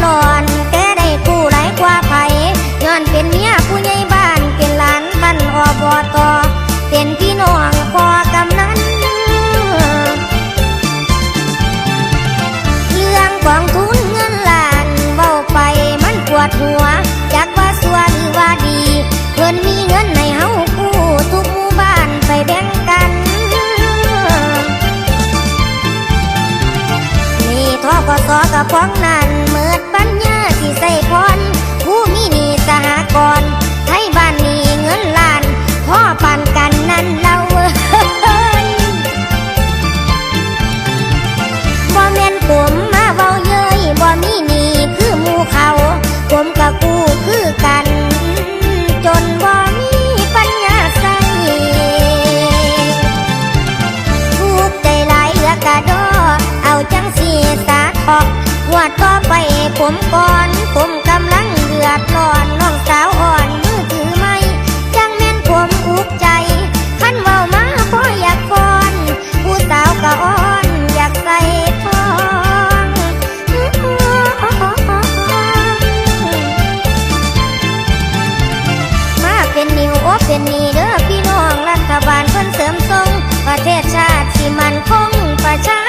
หลอนแกได้กู้ไร้คว่าไผย้อนเป็นเมียผู้ใหญ่บ้านเป็นหลานบ้านอบตเป็นพี่น้องพอกำนันเรื่องของทุนเงินหล้านเบาไปมันปวดหัวจากว่าสวหรือว่าดีเพิ่นมีเงินในเฮาคู่ทุกหมู่บ้านไปแบ่งกันนี่ทอกสอกระพ้องนั้น ผมก่อน ผมกำลังเดือดร้อนน้องสาวอ่อนมือถือไม้จังแม่นผมอุกใจคันเว้ามาบ่อยากก่อนผู้สาวก็อ่อนอยากใส่ทองมาเป็นนิวโอเป็นนีเด้อพี่น้องรัฐบาลเพิ่นเสริมทรงประเทศชาติสิมันคงประชา